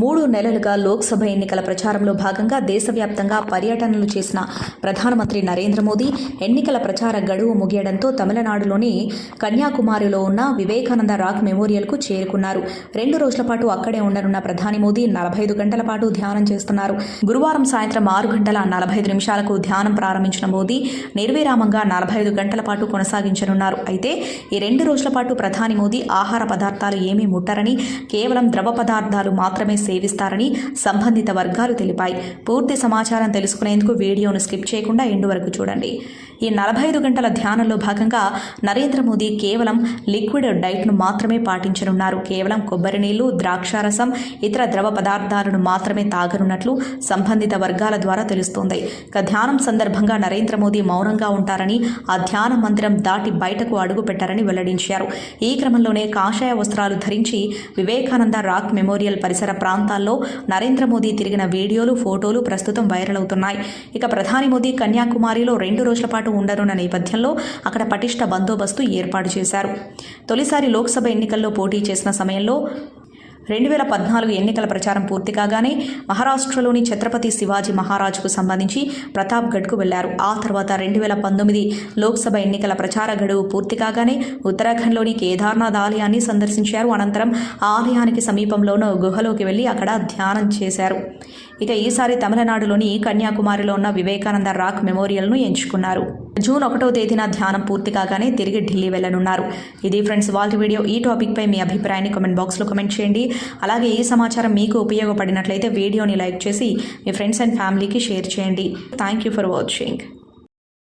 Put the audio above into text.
మూడు నెలలుగా లోక్సభ ఎన్నికల ప్రచారంలో భాగంగా దేశవ్యాప్తంగా పర్యటనలు చేసిన ప్రధానమంత్రి నరేంద్ర మోదీ ఎన్నికల ప్రచార గడువు ముగియడంతో తమిళనాడులోని కన్యాకుమారిలో ఉన్న వివేకానంద రాక్ మెమోరియల్కు చేరుకున్నారు. రెండు రోజుల పాటు అక్కడే ఉండనున్న ప్రధాని మోదీ నలభై ఐదు గంటల పాటు ధ్యానం చేస్తున్నారు. గురువారం సాయంత్రం ఆరు గంటల నలభై ఐదు నిమిషాలకు ధ్యానం ప్రారంభించిన మోదీ నిర్విరామంగా నలభై ఐదు గంటల పాటు కొనసాగించనున్నారు. అయితే ఈ రెండు రోజుల పాటు ప్రధాని మోదీ ఆహార పదార్థాలు ఏమీ ముట్టరని కేవలం ద్రవ పదార్థాలు మాత్రమే సేవిస్తారని సంబంధిత వర్గాలు తెలిపాయి. పూర్తి సమాచారం తెలుసుకునేందుకు వీడియోను స్కిప్ చేయకుండా ఎండు వరకు చూడండి. ఈ నలభై ఐదు గంటల ధ్యానంలో భాగంగా నరేంద్ర మోదీ కేవలం లిక్విడ్ డైట్ను మాత్రమే పాటించనున్నారు. కేవలం కొబ్బరి నీళ్ళు ద్రాక్షారసం ఇతర ద్రవ పదార్థాలను మాత్రమే తాగనున్నట్లు సంబంధిత వర్గాల ద్వారా తెలుస్తోంది. ఇక ధ్యానం సందర్భంగా నరేంద్ర మోదీ మౌనంగా ఉంటారని ఆ ధ్యాన మందిరం దాటి బయటకు అడుగు పెట్టారని వెల్లడించారు. ఈ క్రమంలోనే కాషాయ వస్త్రాలు ధరించి వివేకానంద రాక్ మెమోరియల్ పరిసర ప్రాంతాల్లో నరేంద్ర మోదీ తిరిగిన వీడియోలు ఫోటోలు ప్రస్తుతం వైరల్ అవుతున్నాయి. ఇక ప్రధాని మోదీ కన్యాకుమారిలో రెండు రోజుల పాటు ఉండనున్న నేపథ్యంలో అక్కడ పటిష్ట బందోబస్తు ఏర్పాటు చేశారు. తొలిసారి లోక్సభ ఎన్నికల్లో పోటీ చేసిన సమయంలో రెండు వేల పద్నాలుగు ఎన్నికల ప్రచారం పూర్తి కాగానే మహారాష్ట్రలోని ఛత్రపతి శివాజీ మహారాజుకు సంబంధించి ప్రతాప్గఢ్కు వెళ్ళారు. ఆ తర్వాత రెండు వేల పంతొమ్మిది లోక్సభ ఎన్నికల ప్రచార గడువు పూర్తి కాగానే ఉత్తరాఖండ్లోని కేదార్నాథ్ ఆలయాన్ని సందర్శించారు. అనంతరం ఆలయానికి సమీపంలోనూ గుహలోకి వెళ్ళి అక్కడ ధ్యానం చేశారు. ఇక ఈసారి తమిళనాడులోని కన్యాకుమారిలో ఉన్న వివేకానంద రాక్ మెమోరియల్ను ఎంచుకున్నారు. జూన్ ఒకటో తేదీన ధ్యానం పూర్తి కాగానే తిరిగి ఢిల్లీ వెళ్ళనున్నారు ఇది ఫ్రెండ్స్ వాళ్ళ వీడియో. ఈ టాపిక్పై మీ అభిప్రాయాన్ని కమెంట్ బాక్స్లో కమెంట్ చేయండి. అలాగే ఈ సమాచారం మీకు ఉపయోగపడినట్లయితే వీడియోని లైక్ చేసి మీ ఫ్రెండ్స్ అండ్ ఫ్యామిలీకి షేర్ చేయండి. Thank you for watching.